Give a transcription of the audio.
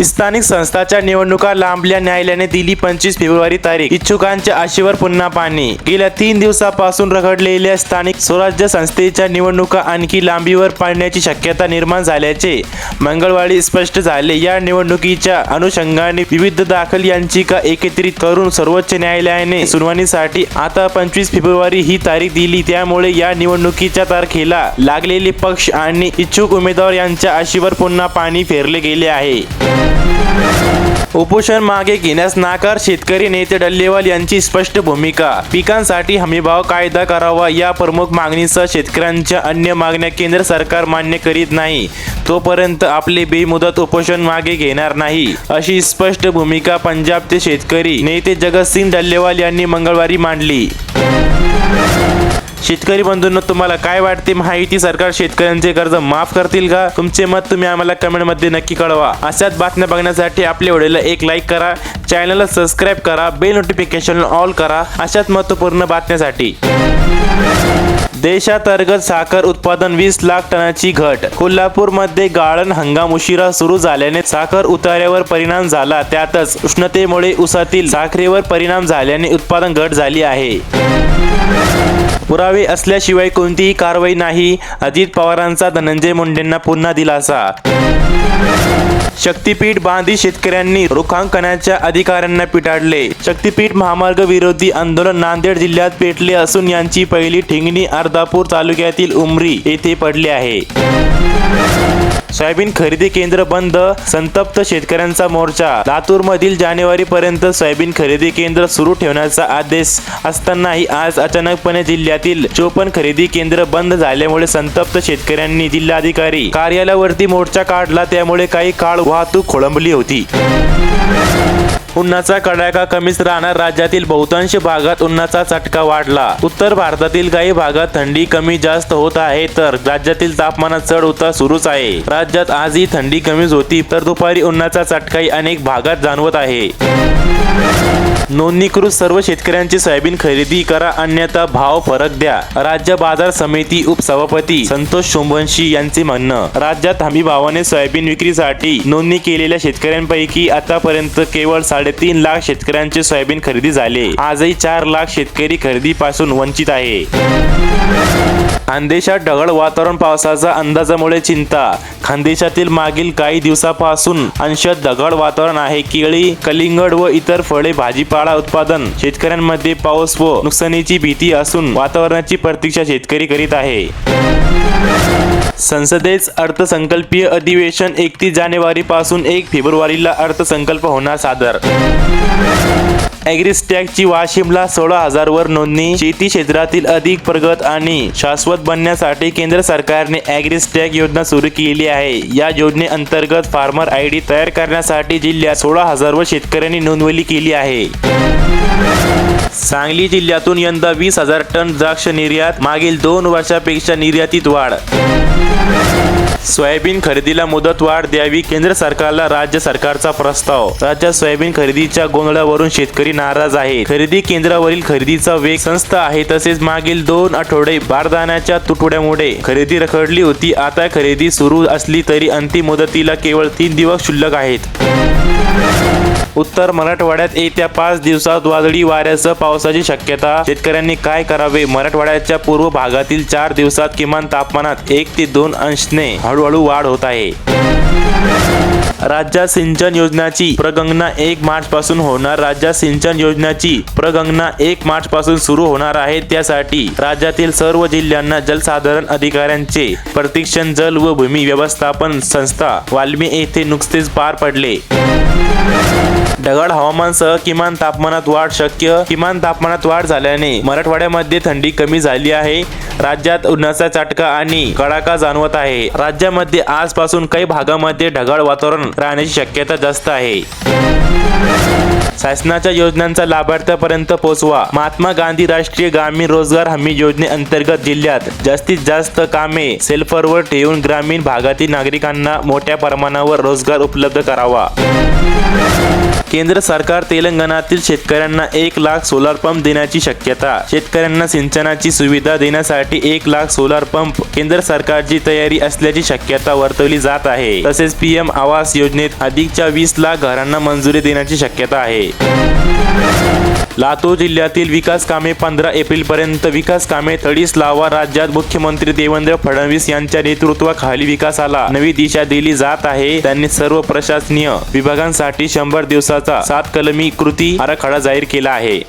स्थानिक संस्थाच्या निवडणुका लांबल्या न्यायालयाने दिली पंचवीस फेब्रुवारी तारीख. इच्छुकांच्या आशीवर पुन्हा पाणी. गेल्या तीन दिवसापासून रखडलेल्या स्थानिक स्वराज्य संस्थेच्या निवडणुका आणखी लांबीवर पाडण्याची शक्यता निर्माण झाल्याचे मंगळवारी स्पष्ट झाले. या निवडणुकीच्या अनुषंगाने विविध दाखल याचिका एकत्रित करून सर्वोच्च न्यायालयाने सुनावणीसाठी आता पंचवीस फेब्रुवारी ही तारीख दिली. त्यामुळे या निवडणुकीच्या तारखेला लागलेले पक्ष आणि इच्छुक उमेदवार यांच्या आशीवर पुन्हा पाणी फेरले गेले आहे. उपोषण मागे घेण्यास नाकार शेतकरी नेते डल्लेवाल यांची स्पष्ट भूमिका. पिकांसाठी हमीभाव कायदा करावा या प्रमुख मागणीसह शेतकऱ्यांच्या अन्य मागण्या केंद्र सरकार मान्य करीत नाही. तोपर्यंत आपले बेमुदत उपोषण मागे घेणार नाही. अशी स्पष्ट भूमिका पंजाबचे शेतकरी नेते जगतसिंग डल्लेवाल यांनी मंगळवारी मांडली. शेतकरी बंधूंनो तुम्हाला काय वाटते? माहिती सरकार शेतकऱ्यांचे कर्ज माफ करतील का? तुमचे मत तुम्ही आम्हाला कमेंटमध्ये नक्की कळवा. अशाच बातम्या बघण्यासाठी आपल्या व्हिडिओला एक लाईक करा. चॅनलला सबस्क्राईब करा. बेल नोटिफिकेशन ऑल करा. अशाच महत्त्वपूर्ण बातम्यासाठी. देशांतर्गत साखर उत्पादन वीस लाख टनाची घट. कोल्हापूरमध्ये गाळण हंगाम उशिरा सुरू झाल्याने साखर उतार्यावर परिणाम झाला. त्यातच उष्णतेमुळे उसातील साखरेवर परिणाम झाल्याने उत्पादन घट झाली आहे. पुरावे असल्याशिवाय कोणतीही कारवाई नाही. अजित पवारांचा धनंजय मुंडेंना पुन्हा दिलासा. शक्तीपीठ बांधी शेतकऱ्यांनी रुखांकनाच्या अधिकाऱ्यांना पिटाळले. शक्तीपीठ महामार्ग विरोधी आंदोलन नांदेड जिल्ह्यात पेटले असून यांची पहिली ठिंगणी अर्धापूर तालुक्यातील उमरी येथे पडली आहे. सोयाबीन खरेदी केंद्र बंद संतप्त शेतकऱ्यांचा मोर्चा. लातूर मधील जानेवारी पर्यंत सोयाबीन खरेदी केंद्र सुरू ठेवण्याचा आदेश असतानाही आज अचानकपणे जिल्ह्यातील चोपन्न खरेदी केंद्र बंद झाल्यामुळे संतप्त शेतकऱ्यांनी जिल्हाधिकारी कार्यालयावरती मोर्चा काढला त्यामुळे काही काळ वाहतूक खोळंबली होती. उन्हाचा कडाका कमीच राहणार. राज्यातील बहुतांश भागात उन्हाचा चटका वाढला. उत्तर भारतातील काही भागात थंडी कमी जास्त होत आहे तर राज्यातील तापमानात चढ उतार सुरूच आहे. राज्यात आजही थंडी कमीच होती तर दुपारी उन्हाचा चटकाही अनेक भागात जाणवत आहे. नोंदणीकृत सर्व शेतकऱ्यांची सोयाबीन खरेदी करा अन्यथा भाव फरक द्या. राज्य बाजार समिती उपसभापती संतोष सोमवंशी यांचे म्हणणं. राज्यात हमी भावाने सोयाबीन विक्रीसाठी नोंदणी केलेल्या शेतकऱ्यांपैकी आतापर्यंत केवळ साडेतीन लाख शेतकऱ्यांचे सोयाबीन खरेदी झाले. आजही चार लाख शेतकरी खरेदीपासून वंचित आहे. खानदेशात ढगळ वातावरण पावसाचा अंदाजामुळे चिंता. खानदेशातील मागील काही दिवसापासून अंशत ढगाळ वातावरण आहे. केळी कलिंगड व इतर फळे भाजीपाला उत्पादन. शेतकऱ्यांमध्ये पाऊस व नुकसानीची भीती असून वातावरणाची प्रतीक्षा शेतकरी करीत आहे. संसदेच अर्थसंकल्पीय अधिवेशन एकतीस जानेवारी पासून एक फेब्रुवारीला अर्थसंकल्प होणार सादर. ॲग्रिस्टॅगची वाशिमला सोळा हजार वर नोंदणी. शेती क्षेत्रातील अधिक प्रगत आणि शाश्वत बनण्यासाठी केंद्र सरकारने ॲग्रिस्टॅग योजना सुरू केली आहे. या योजनेअंतर्गत फार्मर आय डी तयार करण्यासाठी जिल्ह्यात सोळा हजार वर शेतकऱ्यांनी नोंदवली केली आहे. सांगली जिल्ह्यातून यंदा वीस हजार टन द्राक्ष निर्यात मागील दोन वर्षापेक्षा निर्यातीत वाढ. सोयाबीन खरेदीला मुदत वाढ द्यावी केंद्र सरकारला राज्य सरकारचा प्रस्ताव. राज्यात सोयाबीन खरेदीच्या गोंधळावरून शेतकरी नाराज आहे. खरेदी केंद्रावरील खरेदीचा वेग संस्था आहे तसेच मागील दोन आठवडे बारदाण्याच्या तुटवड्यामुळे खरेदी रखडली होती. आता खरेदी सुरू असली तरी अंतिम मुदतीला केवळ तीन दिवस शिल्लक आहेत. उत्तर मराठवाड्यात येत्या पाच दिवसात वादळी वाऱ्यासह पावसाची शक्यता. शेतकऱ्यांनी काय करावे? मराठवाड्याच्या पूर्व भागातील चार दिवसात किमान तापमानात एक ते दोन अंशने हळूहळू वाढ होत आहे. राज्यात सिंचन योजनाची प्रगणना एक मार्च पासून होणार. राज्यात सिंचन योजनाची प्रगणना एक मार्च पासून सुरू होणार आहे. त्यासाठी राज्यातील सर्व जिल्ह्यांना जलसाधारण अधिकाऱ्यांचे प्रशिक्षण जल व भूमी व्यवस्थापन संस्था वाल्मी येथे नुकतेच पार पडले. ढगाळ हवामानसह किमान तापमानात वाढ शक्य. किमान तापमानात वाढ झाल्याने मराठवाड्यामध्ये थंडी कमी झाली आहे. राज्यात उन्हाचा चटका आणि कडाका जाणवत आहे. राज्यामध्ये आजपासून काही भागामध्ये ढगाळ वातावरण राहण्याची शक्यता जास्त आहे. शासनाच्या योजनांचा लाभार्थ्यापर्यंत पोहोचवा. महात्मा गांधी राष्ट्रीय ग्रामीण रोजगार हमी योजनेअंतर्गत जिल्ह्यात जास्तीत जास्त कामे सेल्फरवर ठेवून ग्रामीण भागातील नागरिकांना मोठ्या प्रमाणावर रोजगार उपलब्ध करावा. केंद्र सरकार तेलंगणातील शेतकऱ्यांना एक लाख सोलार पंप देण्याची शक्यता. शेतकऱ्यांना सिंचनाची सुविधा देण्यासाठी एक लाख सोलार पंप केंद्र सरकारची तयारी असल्याची शक्यता वर्तवली जात आहे. तसेच पीएम आवास योजनेत अधिकच्या वीस लाख घरांना मंजुरी देण्याची शक्यता आहे. लातूर जिल्ह्यातील विकास कामे पंधरा एप्रिल पर्यंत विकास कामे तडीस लावा राज्यात मुख्यमंत्री देवेंद्र फडणवीस यांच्या नेतृत्वाखाली विकासाला नवी दिशा दिली जात आहे. त्यांनी सर्व प्रशासनीय विभागांसाठी शंभर दिवसाचा सात कलमी कृती आराखडा जाहीर केला आहे.